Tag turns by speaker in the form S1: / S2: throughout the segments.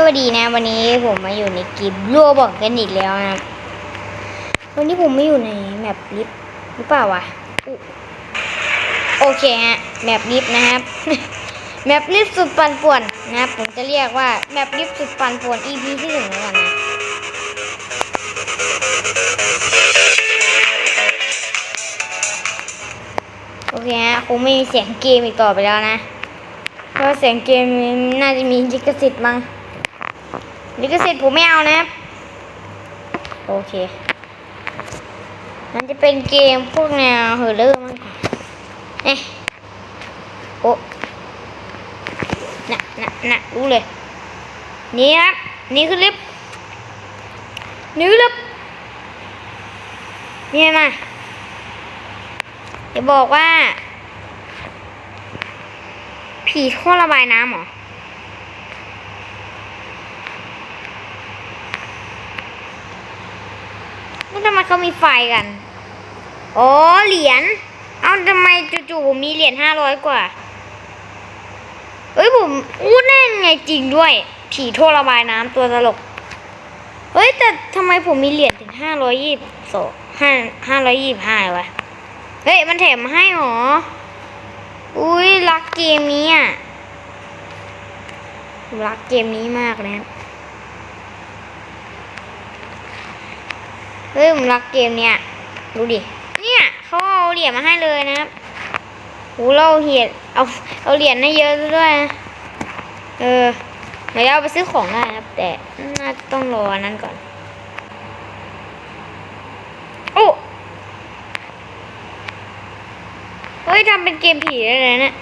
S1: สวัสดีนะวันนี้ผมมาอยู่ในเกมรัวบอกกันอีกแล้วนะวันนี้ผมไม่อยู่ในแมปลิฟหรือเปล่าวะโอเคฮะแมปลิฟนะครับแมปลิฟสุดปันป่วนนะครับผมจะเรียกว่าแมปลิฟสุดปันป่วน EP ที่หนึ่งแล้วกันนะโอเคฮะคงไม่มีเสียงเกมอีกต่อไปแล้วนะเพราะเสียงเกมน่าจะมีลิขสิทธิ์มั้ง ลิขสิทธิ์ผมไม่เอานะ โอเคมันจะเป็นเกมพวกแนวเฮอร์เรอร์มั้งเอ๊ะโอ้น่ะน่ะน่ะรู้เลย นี่ครับ นี่คือลิฟต์นี่คือลิฟต์นี่มาจะบอกว่า ผีท่อระบายน้ำเหรอ ทำไมเขามีไฟกัน อ๋อ เหรียญ เอาทำไมจู่ๆผมมีเหรียญห้าร้อยกว่าเอ้ยผมอู้แน่นไงจริงด้วย ผีโทรระบายน้ำตัวตลก เฮ้ย แต่ทำไมผมมีเหรียญถึงห้าร้อยยี่สิบสองห้าห้าร้อยยี่สิบห้าวะ เฮ้ย มันแถมมาให้หรอ อุ้ยรักเกมนี้อะรักเกมนี้มากเลยนะ เฮ้ยผมรักเกมเนี้ยดูดิ เนี่ยเขาเอาเหรียญมาให้เลยนะครับโหเราเหรียญเอาเอาเหรียญให้เยอะด้วยนะเออเดี๋ยวเอาไปซื้อของได้นะครับ แต่น่าจะต้องรออันนั้นก่อนโอ้เฮ้ยทำเป็นเกมผีได้เลยนะ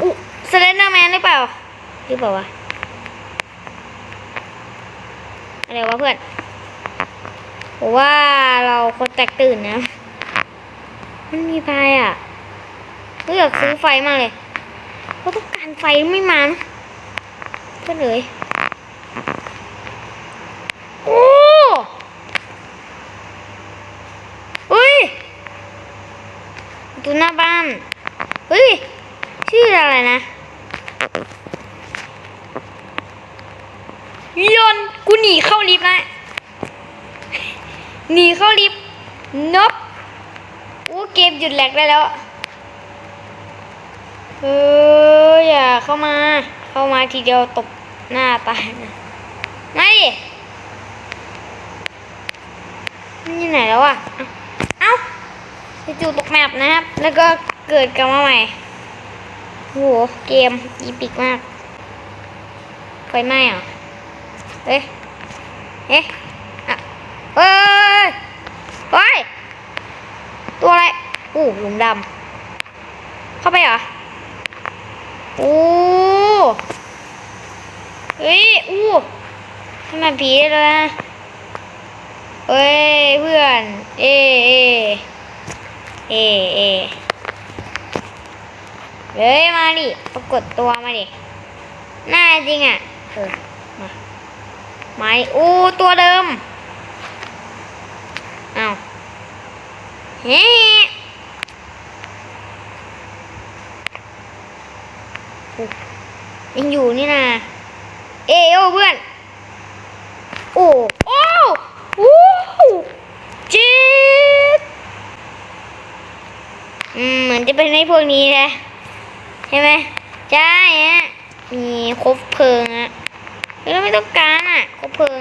S1: อุ๊สเลนเดอร์แมนหรือเปล่าหรือเปล่าวะอะไรวะเพื่อน ว่าเราคนแตกตื่นนะ มันมีไฟอะเลือยากซื้อไฟมากเลย เพราต้องการไฟไม่มานะเพื่อนเอ๋ยโอ้เฮ้ยประตูหน้าบ้าน เฮ้ย ชื่ออะไรนะยนต์กูหนีเข้าลิฟต์แล้ว หนีเข้าลิฟต์นบอู้เกมหยุดแหลกได้แล้วเอออย่าเข้ามา เข้ามาทีเดียวตบหน้าตายนะมาดินี่ไหนแล้วอะ เอ้าจู่ๆตกแมปนะครับ แล้วก็เกิดกลับมาใหม่โหเกมอีปิกมากไฟไหม้เหรอเอ๊ะเอ๊ะ เฮ้ยเฮ้ยตัวอะไรอู้หลุมดำเข้าไปเหรอโอ้เฮ้ยอู้ทำไมผีเลยนะเฮ้ยเพื่อน เอเอเอเอเฮ้ยมาดิปรากฏตัวมาดิน้าจริงอะเออมามาดิอู้ตัวเดิม อ้าวเฮ้ยังอยู่นี่นะเอโอเพื่อน โอ้ โอ้โอ้เจ็บอืมเหมือนจะเป็นในพวกนี้นะใช่ไหมใช่ฮะมีครบเพลิงอะไม่ต้องการอะครบเพลิง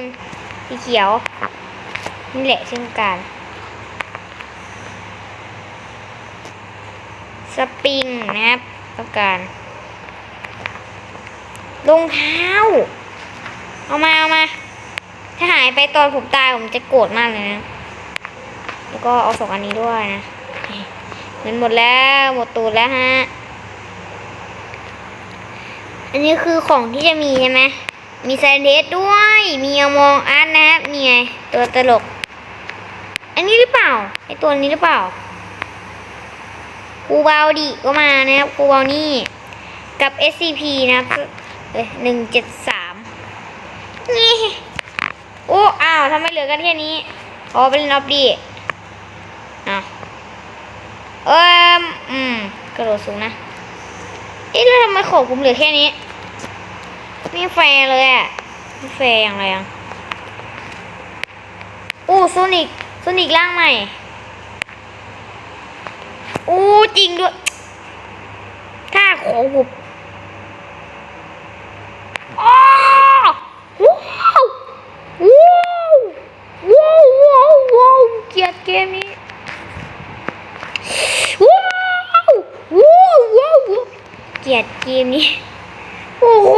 S1: สีเขียว นี่แหละเช่นกัน สปริงนะครับต้องการรองเท้า เอามาเอามา ถ้าหายไปตอนผมตายผมจะโกรธมากเลยนะ แล้วก็เอาสองอันนี้ด้วยนะ เงินหมดแล้วหมดตูดแล้วฮะ อันนี้คือของที่จะมีใช่ไหมมีไซเลสด้วย มีอมองอาร์ตนะครับนี่ไงตัวตลก อันนี้หรือเปล่า ไอตัวนี้หรือเปล่า ครูเบาดิก็มานะครับ ครูบานี่ กับ SCP นะครับเอ้ยหนึ่งเจ็ดสามนี่ โอ้ อ้าวทำไมเหลือกันแค่นี้อ๋อเป็นล็อบดีอ้าวเอิมอืม กระโดดสูงนะ เอ๊ะแล้วทำไมของผมเหลือแค่นี้ ไม่แฟร์เลยอะไม่แฟร์อย่างไรอะอู้โซนิก โซนิกร่างใหม่ อู้จริงด้วยถ้าของผมอ้าวว้าวว้าวว้าวว้าวเกียดเกมนี้ว้าวว้าวว้าวเกียดเกมนี้ โอ้โห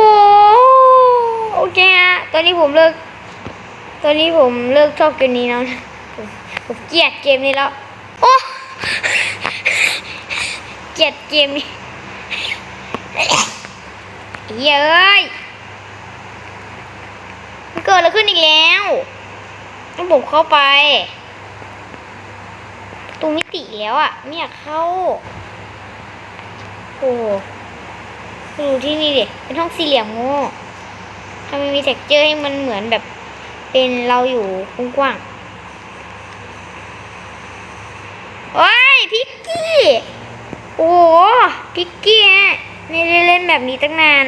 S1: โอเคฮะ ตอนนี้ผมเลิก ตอนนี้ผมเลิกชอบเกมนี้แล้วนะ ผมเกลียดเกมนี้แล้ว โอ้เกลียดเกมนี้เย้ยมันเกิดอะไรขึ้นอีกแล้วต้องผมเข้าไปประตูมิติแล้วอะไม่อยากเข้า โอ้โหดูที่นี่ดิเป็นห้องสี่เหลี่ยมโง่ทำไมมีเท็กเจอร์ให้มันเหมือนแบบ เป็นเราอยู่กว้างๆโอ้ยพิกกี้ โอ้โหพิกกี้ฮะไม่ได้เล่นแบบนี้ตั้งนาน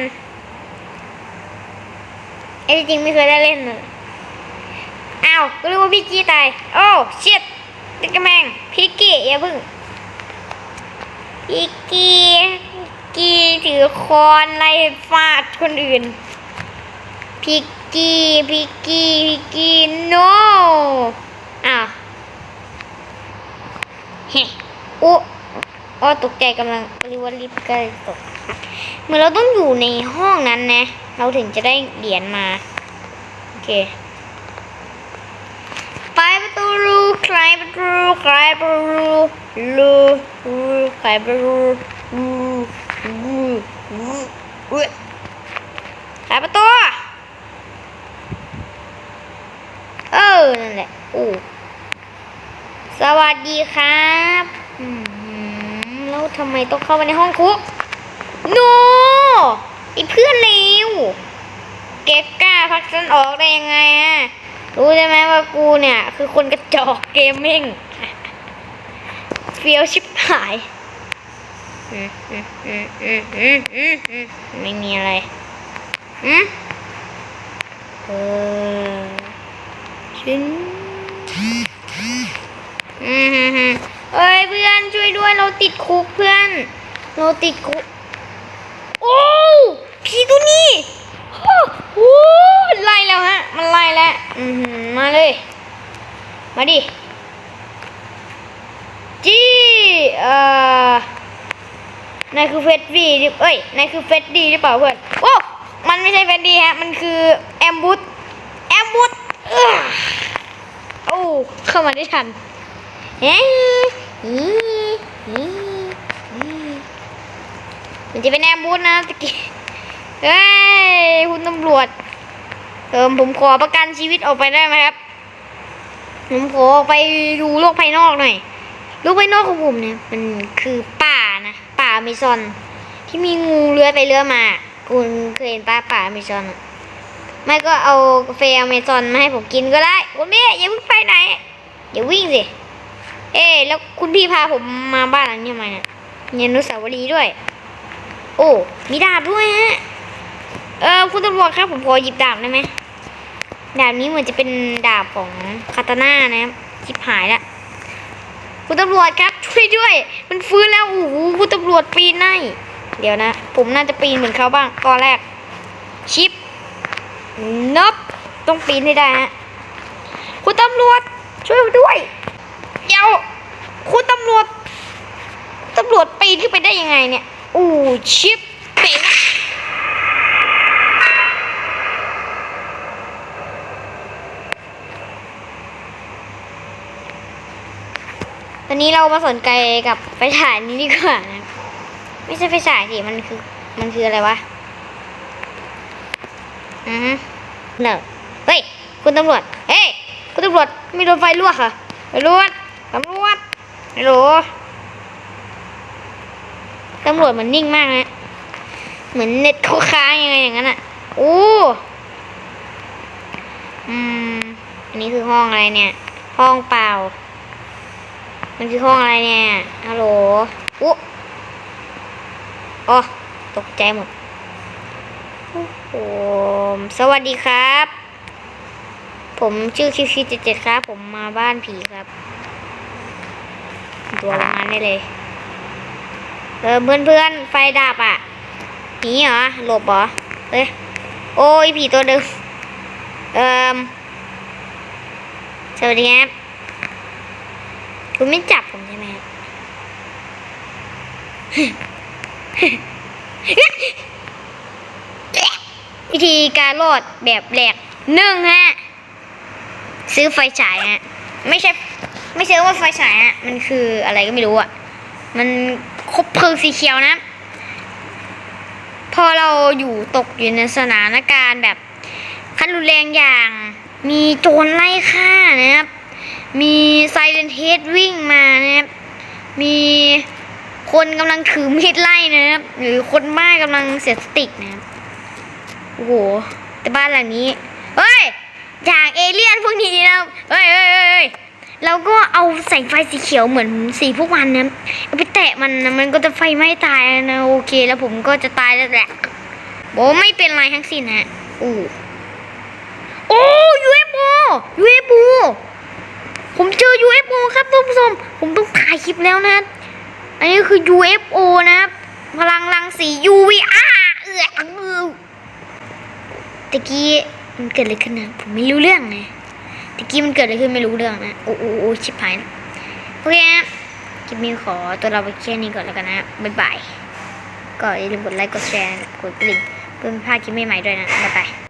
S1: ไอ้จริงไม่เคยได้เล่นเลยอ้าวก็รู้ว่าพิกกี้ตาย โอ้เชิดติดกระแมงพิกกี้อย่าพึ่งพิกกี้กี้ถือคอนไล่ฟาดคนอื่นพิกกี้พิกกี้พิกกี้ no อ้าวเฮ้อุ๊ โอ้ตกใจกำลังริว่าลิฟต์ใกล้ตก เหมือนเราต้องอยู่ในห้องนั้นนะ เราถึงจะได้เหรียญมา โอเคไปประตูรูใครประตูใครประตูรูรูใครประตูรูรูรูอุ้ยใครประตูเออนั่นแหละอู้สวัสดีครับ อืม ทำไมต้องเข้าไปในห้องคุกโนไอเพื่อนเลวแกกล้าพักฉันออกได้ยังไงอะรู้ใช่ไหมว่ากูเนี่ย คือคนกระจอกเกมมิ่งเฟี้ยวชิบหายไม่มีอะไรอืมเออฉันอืม เอ้ยเพื่อนช่วยด้วยเราติดคุกเพื่อน เราติดคุก โอ้ผีตัวนี้โอ้ไล่แล้วฮะ มันไล่แล้วอืมาเลย มาดิจี้เอ่อนายคือเฟดดี้ดิเอ้ยนายคือเฟดดี้หรือเปล่าเพื่อนโอ้มันไม่ใช่เฟดดี้ฮะ มันคือแอมบูสแอมบูสเออโอ้เข้ามาได้ทัน มันจะเป็นแอมบูสนะตะกี้เฮ้ยคุณตำรวจ เออผมขอประกันชีวิตออกไปได้ไหมครับ ผมขอออกไปดูโลกภายนอกหน่อย โลกภายนอกของผมเนี่ย มันคือป่านะ ป่าอเมซอน ที่มีงูเลื้อยไปเลื้อยมา คุณเคยเห็นป่าป่าอเมซอนไม่ก็เอากาแฟอเมซอนมาให้ผมกินก็ได้คุณพี่อย่าเพิ่งไปไหนอย่าวิ่งสิ เอ๊แล้วคุณพี่พาผมมาบ้านหลังนี้ทำไมเนี่ยมีอนุสาวรีย์ด้วย โอ้ มีดาบด้วยฮะ เออคุณตำรวจครับผมขอหยิบดาบได้ไหมดาบนี้เหมือนจะเป็นดาบของคาตาน่านะครับชิบหายละคุณตำรวจครับช่วยด้วย มันฟื้นแล้วโอ้โหคุณตำรวจปีนได้เดี๋ยวนะ ผมน่าจะปีนเหมือนเขาบ้างตอนแรก ชิปนบต้องปีนให้ได้ฮะคุณตำรวจช่วยด้วย เดี๋ยวคุณตำรวจตำรวจปีนขึ้นไปได้ยังไงเนี่ยอู้ชิปเป๋งตอนนี้เรามาสนใจกับไฟฉายนี้ดีกว่านะ ไม่ใช่ไฟฉายสิมันคือ มันคืออะไรวะอือฮึเนอะเฮ้ย คุณตำรวจ เฮ้ย คุณตำรวจ มีโดนไฟลวกเหรอรวจ ตำรวจฮัลโหลตำรวจมันนิ่งมากนะ เหมือนเน็ตเขาค้างยังไงอย่างนั้นอะโอ้อืม อันนี้คือห้องอะไรเนี่ย ห้องเปล่า มันคือห้องอะไรเนี่ยฮัลโหลอุ๊อ๋อตกใจหมดผมสวัสดีครับ ผมชื่อคิวคิวเจ็ดเจ็ดครับ ผมมาบ้านผีครับ ตัวประมาณนี้เลย เออเพื่อนเพื่อนไฟดับอะหนีเหรอหลบเหรอเอ้ยโอ้ยผีตัวเดิมเอ่มสวัสดีครับคุณไม่จับผมใช่ไหมครับวิธีการรอดแบบแหลกหนึ่งฮะ ซื้อไฟฉายฮะ ไม่ใช่ ไม่ใช่ว่าไฟฉายฮะมันคืออะไรก็ไม่รู้อะมันคบเพลิงสีเขียวนะ พอเราอยู่ตกอยู่ในสถานการณ์แบบขั้นรุนแรงอย่าง มีโจรไล่ฆ่านะครับ มีไซเรนเฮดวิ่งมานะครับ มีคนกำลังถือมีดไล่นะครับ หรือคนบ้ากำลังเสียสติกนะครับ โอ้โห แต่บ้านหลังนี้ เฮ้ย อย่างเอเลี่ยนพวกนี้นะเฮ้ยเฮ้ยเฮ้ย เราก็เอาแสงไฟสีเขียวเหมือนสีพวกมันนะเอาไปแตะมันนะมันก็จะไฟไหม้ตายนะโอเค แล้วผมก็จะตายแล้วแหละโบไม่เป็นไรทั้งสิ้นฮะอู้โอ้ UFO UFO ผมเจอ UFO ครับท่านผู้ชมผมต้องถ่ายคลิปแล้วนะอันนี้คือ UFO นะครับ พลังรังสี UVR เอือเออตะกี้มันเกิดอะไรขึ้นนะผมไม่รู้เรื่องนะ ตะกี้มันเกิดอะไรขึ้นไม่รู้เรื่องนะโอ้โอ้โอ้ชิบหายโอเคนะคลิปนี้ขอตัวเราไปแค่นี้ก่อนแล้วกันนะบ๊ายบายก็อย่าลืมกดไลค์กดแชร์กดกระดิ่งเพื่อไม่พลาดคลิปใหม่ๆด้วยนะบ๊ายบาย